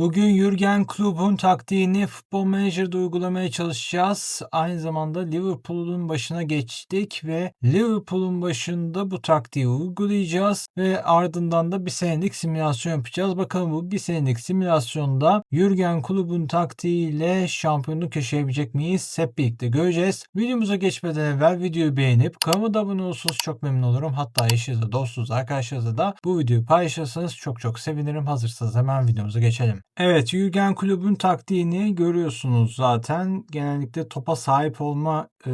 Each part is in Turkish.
Bugün Jürgen Klopp'un taktiğini Futbol Manager'da uygulamaya çalışacağız. Aynı zamanda Liverpool'un başına geçtik ve Liverpool'un başında bu taktiği uygulayacağız ve ardından da bir senelik simülasyon yapacağız. Bakalım bu bir senelik simülasyonda Jürgen Klopp'un taktiğiyle şampiyonluk yaşayabilecek miyiz? Hep birlikte göreceğiz. Videomuza geçmeden evvel videoyu beğenip kanalıma da abone olursanız çok memnun olurum. Hatta eşinizle, dostunuz, arkadaşlarınızla da bu videoyu paylaşırsanız çok çok sevinirim. Hazırsanız hemen videomuza geçelim. Evet, Jürgen Klopp'un taktiğini görüyorsunuz zaten. Genellikle topa sahip olma e,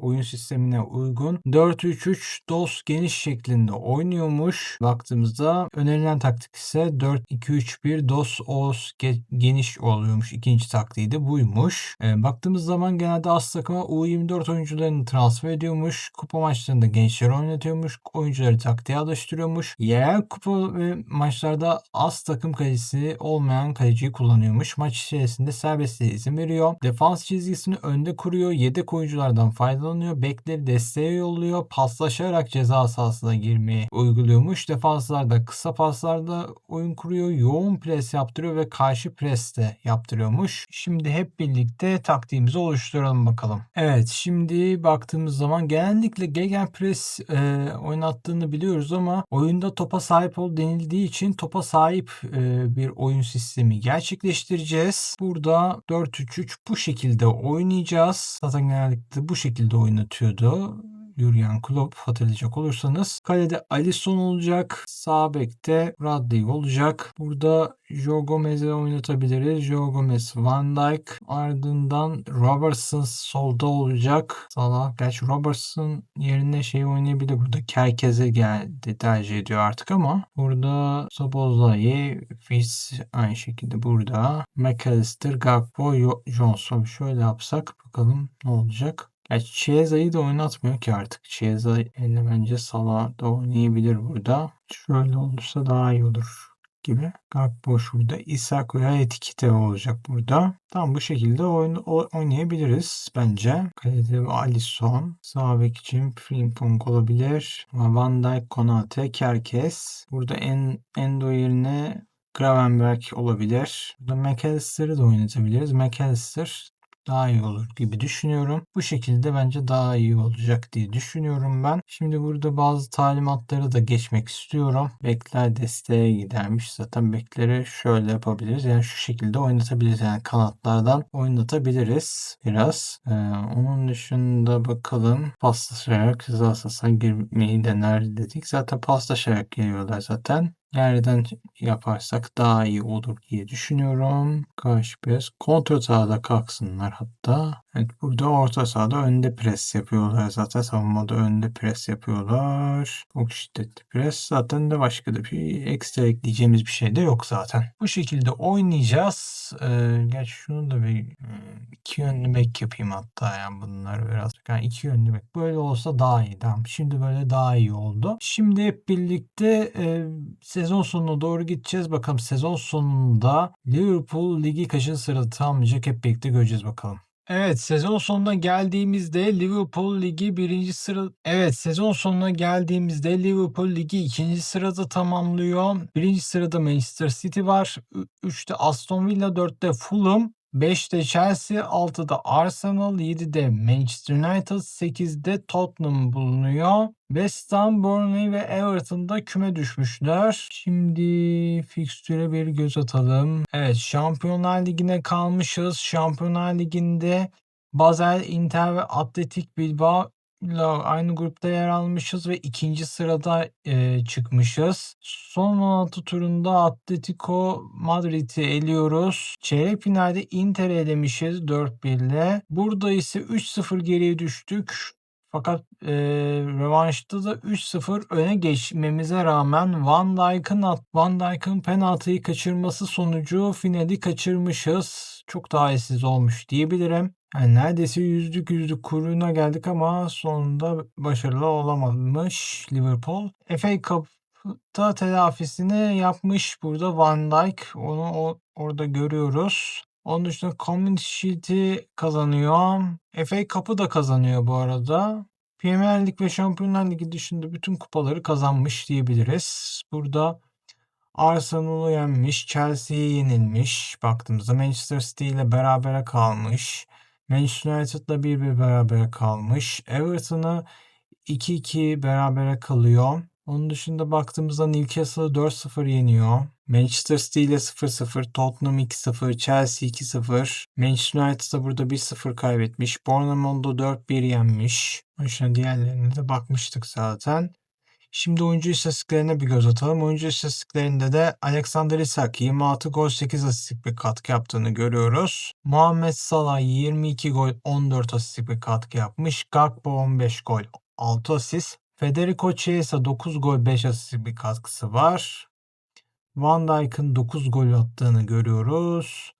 oyun sistemine uygun. 4-3-3 DOS geniş şeklinde oynuyormuş. Baktığımızda önerilen taktik ise 4-2-3-1 DOS OS ge- geniş oluyormuş. İkinci taktiği de buymuş. E, baktığımız zaman genelde az takıma U24 oyuncularını transfer ediyormuş. Kupa maçlarında gençleri oynatıyormuş. Oyuncuları taktiğe alıştırıyormuş. Yerel kupa ve maçlarda az takım kalecisi olmayan kaleciyi kullanıyormuş. Maç içerisinde serbestliğe izin veriyor. Defans çizgisini önde kuruyor. Yedek oyunculardan faydalanıyor. Bekleri desteğe yolluyor. Paslaşarak ceza sahasına girmeyi uyguluyormuş. Defanslarda kısa paslarda oyun kuruyor. Yoğun pres yaptırıyor ve karşı pres de yaptırıyormuş. Şimdi hep birlikte taktiğimizi oluşturalım bakalım. Evet şimdi baktığımız zaman genellikle gegen pres e, oynattığını biliyoruz ama oyunda topa sahip ol denildiği için topa sahip e, bir oyun sistemi gerçekleştireceğiz. Burada 4-3-3 bu şekilde oynayacağız. Zaten genellikle bu şekilde oynatıyordu. Jurgen Klopp hatırlayacak olursanız. Kalede Alisson olacak. Sağ bekte Bradley olacak. Burada Joe Gomez'i oynatabiliriz. Joe Gomez, Van Dijk. Ardından Robertson solda olacak. Salah. Gerçi Robertson yerine şey oynayabilir. Burada Kerkez'e geldi tercih ediyor artık ama burada Sobozlai, Fitz aynı şekilde burada. McAllister, Gakpo, Johnson. Şöyle yapsak bakalım ne olacak. Gerçi Chiesa'yı da oynatmıyor ki artık. Chiesa yerine bence Salah da oynayabilir burada. Şöyle olursa daha iyi olur gibi. Gakpo şurada. Isak veya Etikite olacak burada. Tam bu şekilde oyun, oynayabiliriz bence. Kalede Alisson. Sağ bek için Frimpong olabilir. Van Dijk, Konate, Kerkes. Burada en, Endo yerine Gravenberg olabilir. Burada McAllister'ı da oynatabiliriz. McAllister daha iyi olur gibi düşünüyorum. Bu şekilde bence daha iyi olacak diye düşünüyorum ben. Şimdi burada bazı talimatları da geçmek istiyorum. Bekler desteğe gidermiş. Zaten bekleri şöyle yapabiliriz. Yani şu şekilde oynatabiliriz. Yani kanatlardan oynatabiliriz biraz. Ee, onun dışında bakalım paslaşarak ceza sahasına girmeyi dener dedik. Zaten paslaşarak geliyorlar zaten. Nereden yaparsak daha iyi olur diye düşünüyorum. Karşı pres. Kontrol sahada kalksınlar hatta. Evet burada orta sahada önde pres yapıyorlar zaten. Savunmada önde pres yapıyorlar. Çok şiddetli pres. Zaten de başka da bir ekstra ekleyeceğimiz bir şey de yok zaten. Bu şekilde oynayacağız. Ee, gerçi şunu da bir hmm, iki yönlü bek yapayım hatta yani bunlar biraz. Yani iki yönlü bek. Böyle olsa daha iyi. Tamam. Şimdi böyle daha iyi oldu. Şimdi hep birlikte e, sezon sonuna doğru gideceğiz. Bakalım sezon sonunda Liverpool ligi kaçıncı sırada tamamlayacak hep birlikte göreceğiz bakalım. Evet sezon sonuna geldiğimizde Liverpool ligi birinci sıra Evet sezon sonuna geldiğimizde Liverpool ligi ikinci sırada tamamlıyor. Birinci sırada Manchester City var. 3'te Aston Villa, 4'te Fulham, 5'te Chelsea, 6'da Arsenal, 7'de Manchester United, 8'de Tottenham bulunuyor. West Ham, Burnley ve Everton'da küme düşmüşler. Şimdi fikstüre bir göz atalım. Evet Şampiyonlar Ligi'ne kalmışız. Şampiyonlar Ligi'nde Basel, Inter ve Atletik Bilbao ile aynı grupta yer almışız ve ikinci sırada e, çıkmışız. Son 16 turunda Atletico Madrid'i eliyoruz. Çeyrek finalde Inter'i elemişiz 4-1 ile. Burada ise 3-0 geriye düştük. Fakat e, rövanşta da 3-0 öne geçmemize rağmen Van Dijk'ın at- Van Dijk'ın penaltıyı kaçırması sonucu finali kaçırmışız. Çok talihsiz olmuş diyebilirim. Yani neredeyse yüzlük yüzlük kuyruğuna geldik ama sonunda başarılı olamamış Liverpool. FA Cup'ta telafisini yapmış burada Van Dijk. Onu orada görüyoruz. Onun dışında Community Shield'i kazanıyor. FA Cup'ı da kazanıyor bu arada. Premier Lig ve Şampiyonlar Ligi dışında bütün kupaları kazanmış diyebiliriz. Burada Arsenal'ı yenmiş, Chelsea'ye yenilmiş. Baktığımızda Manchester City ile berabere kalmış. Manchester United'la 1-1 berabere kalmış. Everton'ı 2-2 berabere kalıyor. Onun dışında baktığımızda Newcastle'ı 4-0 yeniyor. Manchester City ile 0-0, Tottenham 2-0, Chelsea 2-0. Manchester United'a burada 1-0 kaybetmiş. Bournemouth'u 4-1 yenmiş. Başına diğerlerine de bakmıştık zaten. Şimdi oyuncu istatistiklerine bir göz atalım. Oyuncu istatistiklerinde de Alexander Isak 26 gol 8 asistlik bir katkı yaptığını görüyoruz. Muhammed Salah 22 gol 14 asistlik bir katkı yapmış. Gakpo 15 gol 6 asist. Federico Chiesa 9 gol 5 asistlik bir katkısı var. Van Dijk'ın 9 gol attığını görüyoruz.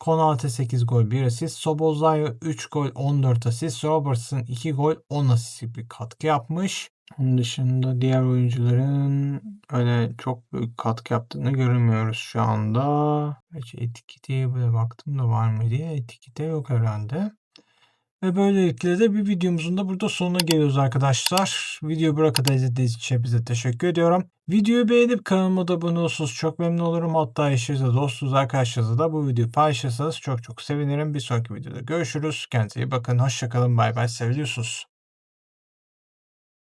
Konate 8 gol 1 asist. Sobozlay 3 gol 14 asist. Robertson 2 gol 10 asistlik bir katkı yapmış. Onun dışında diğer oyuncuların öyle çok büyük katkı yaptığını görmüyoruz şu anda. Hiç etiketeye bile baktım da var mı diye. Etikete yok herhalde. Ve böylelikle de bir videomuzun da burada sonuna geliyoruz arkadaşlar. Videoyu buraya kadar izlediğiniz için hepinize teşekkür ediyorum. Videoyu beğenip kanalıma da abone olursanız çok memnun olurum. Hatta eşinizle, dostunuz, arkadaşlarınızla da bu videoyu paylaşırsanız çok çok sevinirim. Bir sonraki videoda görüşürüz. Kendinize iyi bakın. Hoşçakalın. Bay bay. Seviyorsunuz.